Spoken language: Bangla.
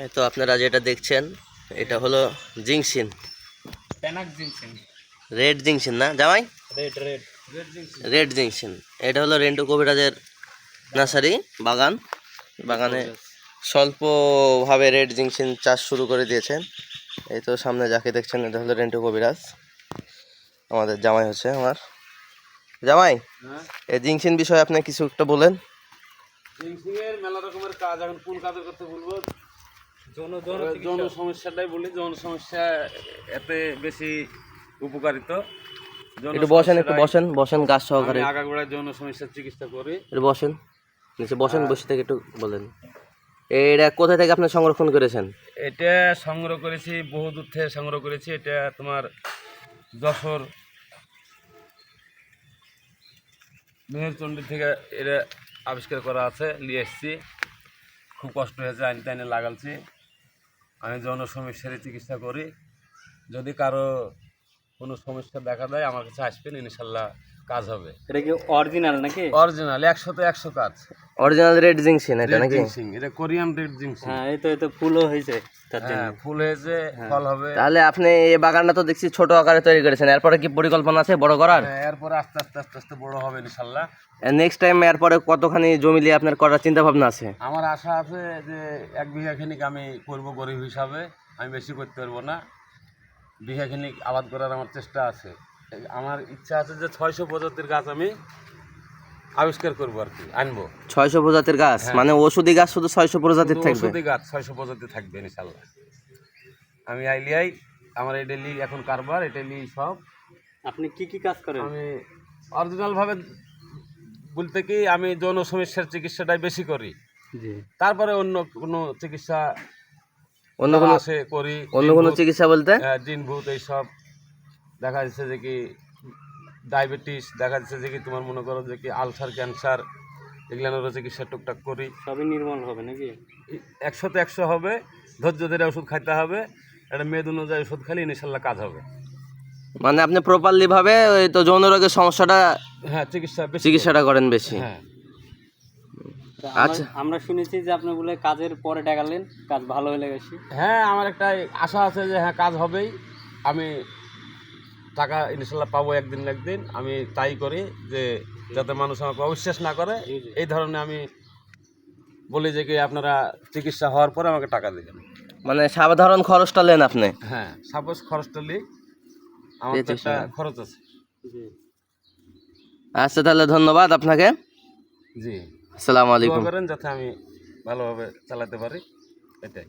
এই তো আপনারা যেটা দেখছেন এটা হলো জিংসিন রেড জিংসিন না? জামাই? রেড জিংসিন এটা হলো রেন্টু কবিরাজের নার্সারি বাগান। বাগানে স্বল্পভাবে রেড জিংসিন চাষ শুরু করে দিয়েছেন। এই তো সামনে যাকে দেখছেন এটা হলো রেন্টু কবিরাজ। আমাদের জামাই হচ্ছে আমার। জামাই হ্যাঁ। এই জিংসিন বিষয়ে আপনি কিছু একটা বলেন। জিনসিং এর মেলা রকমের কাজ। এখন কোন কাজের করতে বলব? যৌন যৌন সমস্যাটাই বলি। যৌন সমস্যা এতে বেশি উপকারিত। একটু বসেন একটু বসেন বসেন গাছ সহকারে। আমি আগাগোড়ায় যৌন সমস্যার চিকিৎসা করি। একটু বসেন নিচে বসেন বসে থেকে একটু বলেন। এটা কোথা থেকে আপনি সংরক্ষণ করেছেন? এটা সংগ্রহ করেছি বহু দূর থেকে সংগ্রহ করেছি। এটা তোমার যশোর মেহেরচণ্ডী থেকে এটা আবিষ্কার করা আছে, নিয়ে এসেছি। খুব কষ্ট হয়েছে, আইন টাইনে লাগালছি। আমি যৌন সমস্যারই চিকিৎসা করি। যদি কারও কোনো সমস্যা দেখা দেয় আমার কাছে আসবেন ইনশাল্লাহ কাজ হবে। এটা কি অরিজিনাল নাকি? অরিজিনাল একশো তো একশো কাজ। অরিজিনাল রেড জিংসিন এটা নাকি? জিনসিং এটা কোরিয়ান রেড জিনসিং হ্যাঁ এই তো এই তো ফুলও হয়েছে হ্যাঁ ফুল হয়েছে ফল হবে। তাহলে আপনি এই বাগানটা তো দেখছি ছোট আকারে তৈরি করেছেন এরপরে কি পরিকল্পনা আছে বড় করার? হ্যাঁ, এরপরে আস্তে আস্তে আস্তে আস্তে বড় হবে ইনশাল্লাহ। নেক্সট টাইম এরপরে কতখানি জমি নিয়ে আপনার করার চিন্তা ভাবনা আছে? আমার আশা আছে যে এক বিঘা খানিক আমি করব গরিব হিসাবে আমি বেশি করতে পারব না। বিঘা খানিক আবাদ করার আমার চেষ্টা আছে। আমার ইচ্ছা আছে যে ছয়শো প্রজাতির গাছ আমি আবিষ্কার করব আর কি আনব। ছয়শো প্রজাতির গাছ? মানে ওষুধি গাছ শুধু ছয়শো প্রজাতির থাকবে? ওষুধি গাছ ছয়শো প্রজাতি থাকবে ইনশাল্লাহ আমি আইলিয়াই আমার এটা লি এখন কারবার এটা লি সব। আপনি কি কি কাজ করেন? আমি অরিজিনাল ভাবে বলতে কি আমি যৌন সমস্যার চিকিৎসাটাই বেশি করি। জি। তারপরে অন্য কোনো চিকিৎসা অন্য কোনো আছে করি অন্য কোনো চিকিৎসা বলতে? জিন ভূত এইসব। দেখা যাচ্ছে যে কি ডায়াবেটিস দেখা যাচ্ছে যে কি তোমার মনে করো যে কি আলসার ক্যান্সার এগুলানোরও চিকিৎসা টুকটাক করি। সবই নির্মল হবে নাকি? একশোতে একশো হবে ধৈর্য ধরে ওষুধ খাইতে হবে একটা মেদ অনুযায়ী ওষুধ খালি ইনশাল্লাহ কাজ হবে। মানে আপনি প্রপারলি ভাবে ওই তো যৌন রোগের সমস্যাটা হ্যাঁ চিকিৎসা চিকিৎসাটা করেন বেশি। হ্যাঁ। আচ্ছা। আমরা শুনেছি যে আপনি বলে কাজের পরে টাকালেন কাজ ভালো হয়ে গেছে। হ্যাঁ আমার একটা আশা আছে যে হ্যাঁ কাজ হবেই। আমি টাকা ইনশাল্লাহ পাবো একদিন না একদিন। আমি তাই করি যে যাতে মানুষ আমাকে অবিশ্বাস না করে। এই ধরনের আমি বলি যে কি আপনারা চিকিৎসা হওয়ার পরে আমাকে টাকা দেবেন। মানে সাধারণ খরচটা নেন আপনি। হ্যাঁ সাপোজ খরচটা লি আমার তো একটা খরচ আছে। আচ্ছা তাহলে ধন্যবাদ আপনাকে। জি। আসসালামু আলাইকুম। করেন যাতে আমি ভালোভাবে চালাতে পারি এটাই।